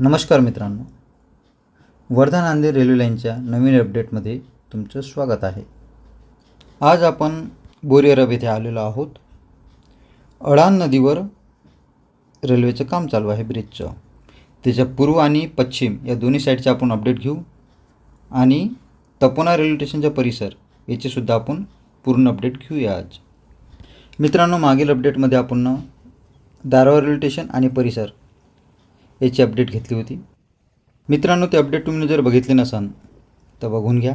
नमस्कार मित्रांनो. वर्धा नांदेड रेल्वे लाईनच्या नवीन अपडेटमध्ये तुमचं स्वागत आहे. आज आपण बोरी अरब येथे आलेलो आहोत. अडान नदीवर रेल्वेचं काम चालू आहे ब्रिजचं. त्याच्या पूर्व आणि पश्चिम या दोन्ही साईडचे आपण अपडेट घेऊ. आणि तपोना रेल्वे स्टेशनचा परिसर याचेसुद्धा आपण पूर्ण अपडेट घेऊया आज. मित्रांनो मागील अपडेटमध्ये आपण दारवा रेल्वे स्टेशन आणि परिसर याची अपडेट घेतली होती. मित्रांनो ते अपडेट तुम्ही जर बघितले नसाल तर बघून घ्या.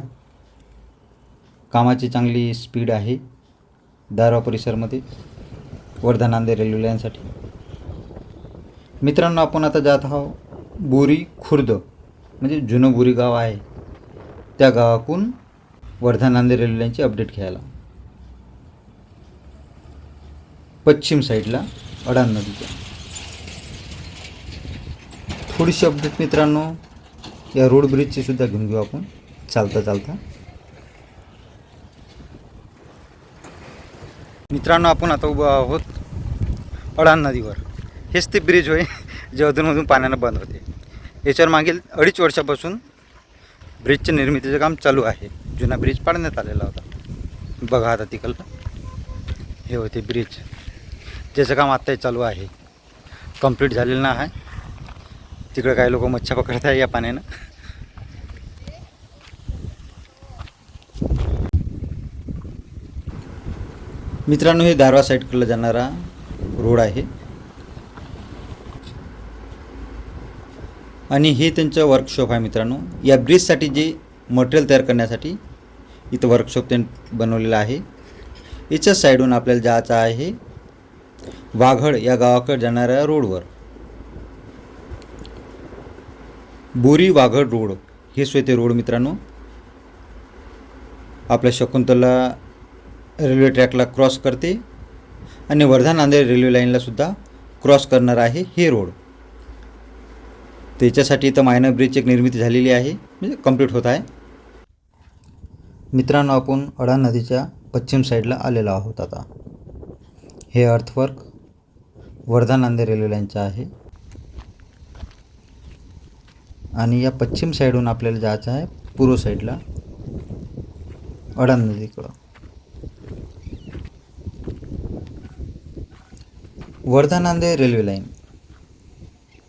कामाची चांगली स्पीड आहे. दारवा परिसरमध्ये वर्धा नांदेड रेल्वे लाईनसाठी मित्रांनो आपण आता जात आहोत बोरी खुर्द म्हणजे जुनं बोरी गाव आहे. त्या गावातून वर्धा नांदेड रेल्वे लाईनची अपडेट घ्यायला. पश्चिम साईडला अडान नदीच्या. थोडीशी अपडेट मित्रांनो या रोड ब्रिजची सुद्धा घेऊन घेऊ आपण. चालता चालता. मित्रांनो आपण आता उभं आहोत अडाण नदीवर. हेच ते ब्रिज होय जे अधूनमधून पाण्यानं बंद होते. याच्यावर मागील अडीच वर्षापासून ब्रिजच्या निर्मितीचं काम चालू आहे. जुना ब्रिज पाडण्यात आलेला होता. बघा आता तिकडलं हे होते ब्रिज ज्याचं काम आत्ताही चालू आहे. कंप्लीट झालेलं नाही. आहे तिकडे काही लोक मच्छा पकडत आहे या पाण्यानं. मित्रांनो हे दारवा साईडकडला जाणारा रोड आहे. आणि हे त्यांचं वर्कशॉप आहे मित्रांनो. या ब्रिजसाठी जे मटेरियल तयार करण्यासाठी इथं वर्कशॉप त्यांनी बनवलेलं आहे. याच्या साईडहून आपल्याला जायचं आहे. वाघड या गावाकडे जाणाऱ्या रोडवर बोरी वाघड रोड. हे ते रोड मित्रांनो. आपल्या शकुंतला रेल्वे ट्रॅकला क्रॉस करते. आणि वर्धा नांदेड रेल्वे लाईनलासुद्धा क्रॉस करणार आहे हे रोड. त्याच्यासाठी इथं मायनर ब्रिज एक निर्मिती झालेली आहे. म्हणजे कंप्लीट होत आहे. मित्रांनो आपण अडा नदीच्या पश्चिम साईडला आलेलो आहोत आता. हे अर्थवर्क वर्धा नांदेड रेल्वे लाईनचं आहे. आणि या पश्चिम साईडहून आपल्याला जायचं आहे पूर्व साईडला. Adan नदीकडं. Wardha Nanded railway line.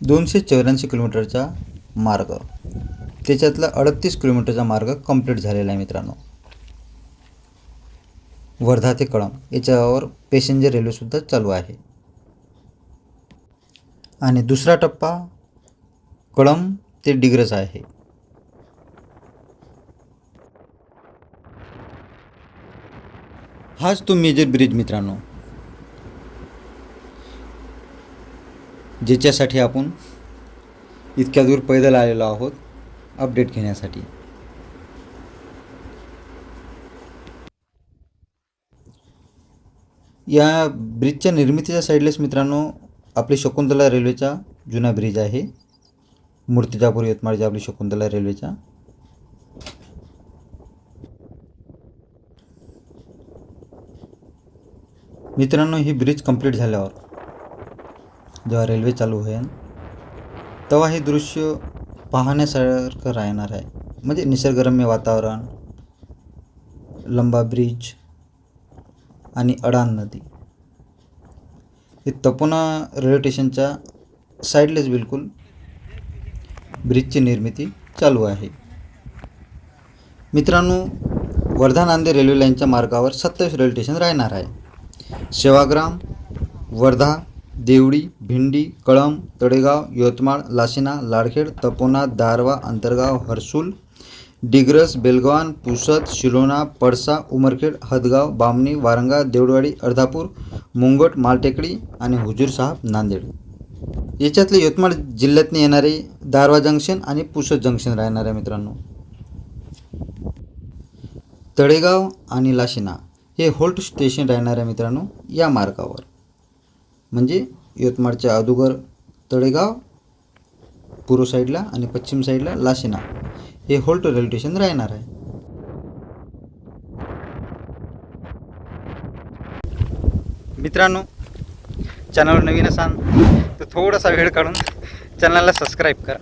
दोनशे चौऱ्याऐंशी किलोमीटरचा मार्ग. त्याच्यातला अडतीस किलोमीटरचा मार्ग कंप्लीट झालेला आहे मित्रांनो. वर्धा ते कळम याच्यावर पॅसेंजर रेल्वेसुद्धा चालू आहे. आणि दुसरा टप्पा कळम ते डिग्रज आहे. हाच तो मेजर ब्रिज मित्रांनो. ज्याच्यासाठी आपण इतक्या दूर पैदल आलेलो आहोत अपडेट घेण्यासाठी. या ब्रिजच्या निर्मितीच्या साईडलाच मित्रांनो आपली शकुंतला रेल्वेचा जुना ब्रिज आहे. मूर्तिजापूर यवतमाळची आपली शकुंतला रेल्वेचा मित्रांनो ही ब्रिज कंप्लीट झाल्यावर जेव्हा रेल्वे चालू होईल तेव्हा हे दृश्य पाहण्यासारखं राहणार आहे. म्हणजे निसर्गरम्य वातावरण लंबा ब्रिज आणि अडाण नदी. हे तपोना रेल्वे स्टेशनच्या साईडलाच बिलकुल ब्रिजची निर्मिती चालू आहे. मित्रांनो वर्धा नांदेड रेल्वे लाईनच्या मार्गावर सत्तावीस रेल्वे स्टेशन राहणार आहे. सेवाग्राम वर्धा देवडी भिंडी कळंब तळेगाव यवतमाळ लासिना लाडखेड तपोना दारवा अंतरगाव हर्सूल डिग्रस बेलगवान पुसद शिलोना पडसा उमरखेड हदगाव बामणी वारंगा देवडवाडी अर्धापूर मुंगट मालटेकडी आणि हुजूर साहब नांदेड. याच्यातले यवतमाळ जिल्ह्यातून येणारे दारवा जंक्शन आणि पुसद जंक्शन राहणार आहे मित्रांनो. तळेगाव आणि लाशिना हे होल्ट स्टेशन राहणार आहे मित्रांनो या मार्गावर. म्हणजे यवतमाळच्या अदुगर तळेगाव पूर्व साईडला आणि पश्चिम साईडला लाशिना हे होल्ट रेल्वे स्टेशन राहणार आहे. मित्रांनो चॅनलवर नवीन असाल तर थोडासा वेळ काढून चॅनलला सबस्क्राईब करा.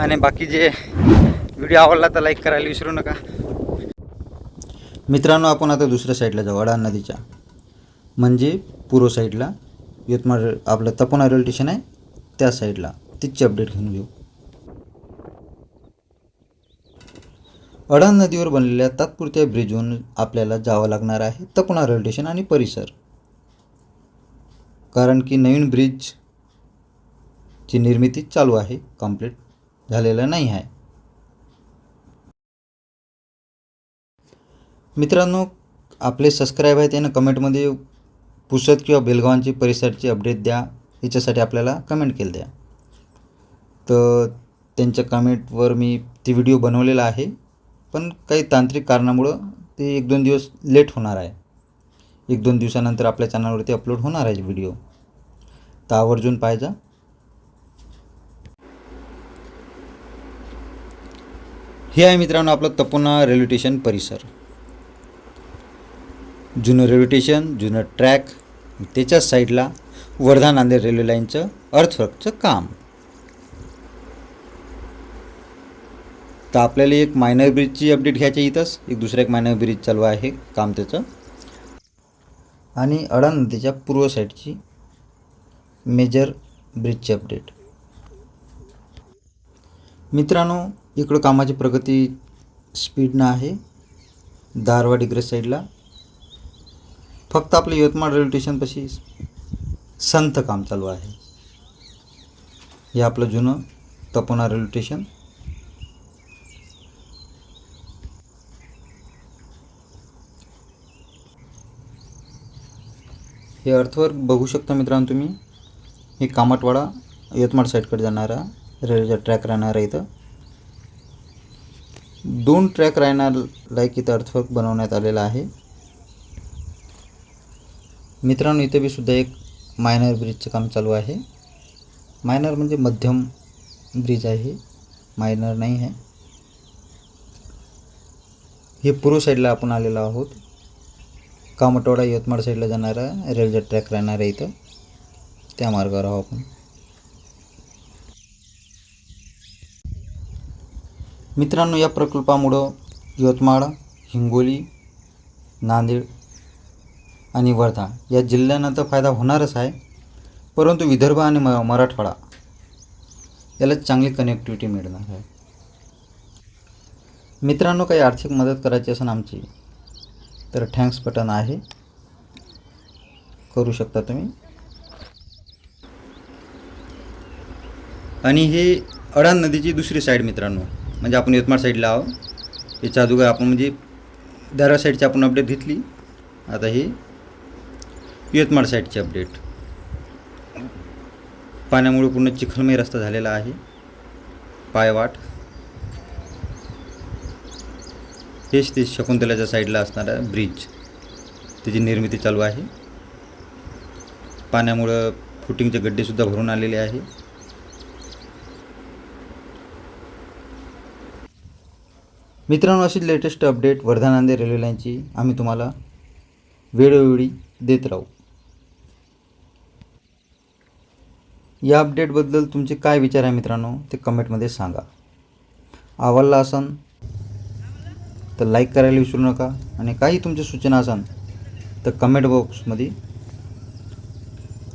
आणि बाकी जे व्हिडिओ आवडला तर लाईक करायला विसरू नका. मित्रांनो आपण आता दुसऱ्या साईडला जाऊ वडा नदीच्या. म्हणजे पूर्व साईडला यवतमाळ आपलं तपोना रेल्वे स्टेशन आहे त्या साईडला तिथची अपडेट घेऊन घेऊ अडाण नदीवर बनलेल्या तात्पुरत्या ब्रिजवरून आपल्याला जावं लागणार आहे तपोना रेल्वे स्टेशन आणि परिसर. कारण की नवीन ब्रिजची निर्मिती चालू आहे कंप्लीट झालेलं नाही आहे. मित्रांनो आपले सबस्क्राईब आहे त्यानं कमेंटमध्ये पुसत किंवा बेलगावांची परिसरची अपडेट द्या. याच्यासाठी आपल्याला कमेंट केलं द्या. तर त्यांच्या कमेंटवर मी ती व्हिडिओ बनवलेला आहे. पण काही तांत्रिक कारणामुळं ते एक दोन दिवस लेट होणार आहे. एक दोन दिवसानंतर आपल्या चॅनलवरती अपलोड होणार आहे व्हिडिओ. तर आवर्जून पाहिजा हे आहे मित्रांनो आपलं तपोना रेल्वे स्टेशन परिसर. जुनं रेल्वे स्टेशन जुनं ट्रॅक त्याच्याच साईडला वर्धा नांदेड रेल्वे लाईनचं अर्थवर्कचं काम. तर आपल्याला एक मायनर ब्रिजची अपडेट घ्यायची इथंच. एक दुसरं एक मायनर ब्रिज चालू आहे काम त्याचं. आणि अडा नदीच्या पूर्व साईडची मेजर ब्रिजची अपडेट. मित्रांनो इकडं कामाची प्रगती स्पीडनं आहे. दारवा इग्रेस साईडला. फक्त आपलं यवतमाळ रेल्वे स्टेशनपाशी संथ काम चालू आहे. हे आपलं जुनं तपोना रेल्वे स्टेशन. हे अर्थवर्क बघू शकता मित्रांनो तुम्ही. हे कामटवाडा यवतमाळ साईडकडे जाणारा रेल्वेचा ट्रॅक राहणार आहे इथं. दोन ट्रॅक राहणार लाईक इथं अर्थवर्क बनवण्यात आलेला आहे. मित्रांनो इथे बी सुद्धा एक मायनर ब्रिजचं काम चालू आहे. मायनर म्हणजे मध्यम ब्रिज आहे. मायनर नाही आहे. हे पूर्व साईडला आपण आलेलो आहोत. कामटवाडा यवतमाळ साईडला जाणारा रेल्वे ट्रॅक राहणार आहे इथं. त्या मार्गावर आहोत आपण. मित्रांनो या प्रकल्पामुळं यवतमाळ हिंगोली नांदेड आणि वर्धा या जिल्ह्यांना तर फायदा होणारच आहे परंतु विदर्भ आणि म मराठवाडा याला चांगली कनेक्टिव्हिटी मिळणार आहे. मित्रांनो काही आर्थिक मदत करायची असेल आमची तर थँक्स बटन आहे. करू शकता तुम्ही. आणि हे अडाण नदीची दुसरी साईड मित्रांनो म्हणजे आपण यवतमाळ साईडला आहो याच्या अगोदर आपण म्हणजे दारा साईडची आपण अपडेट घेतली. आता ही यवतमाळ साईडची अपडेट पाण्यामुळे पूर्ण चिखलमय रस्ता झालेला आहे. पायवाट. हेच ते शकुंतलाच्या साईडला असणारा ब्रिज. त्याची निर्मिती चालू आहे. पाण्यामुळं फुटिंगचे गड्डेसुद्धा भरून आलेले आहे. मित्रांनो अशी latest update Wardha Nanded railway लाईनची आम्ही तुम्हाला वेळोवेळी देत राहू. या अपडेटबद्दल तुमचे काय विचार आहे मित्रांनो ते कमेंटमध्ये सांगा. आवडला असन तर लाईक करायला विसरू नका. आणि काही तुमच्या सूचना असन तर कमेंट बॉक्समध्ये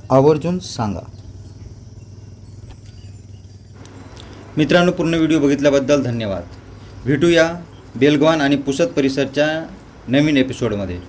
आवर्जून सांगा. मित्रांनो पूर्ण व्हिडिओ बघितल्याबद्दल धन्यवाद. भेटूया बेलगवान आणि पुसद परिसरच्या नवीन एपिसोडमध्ये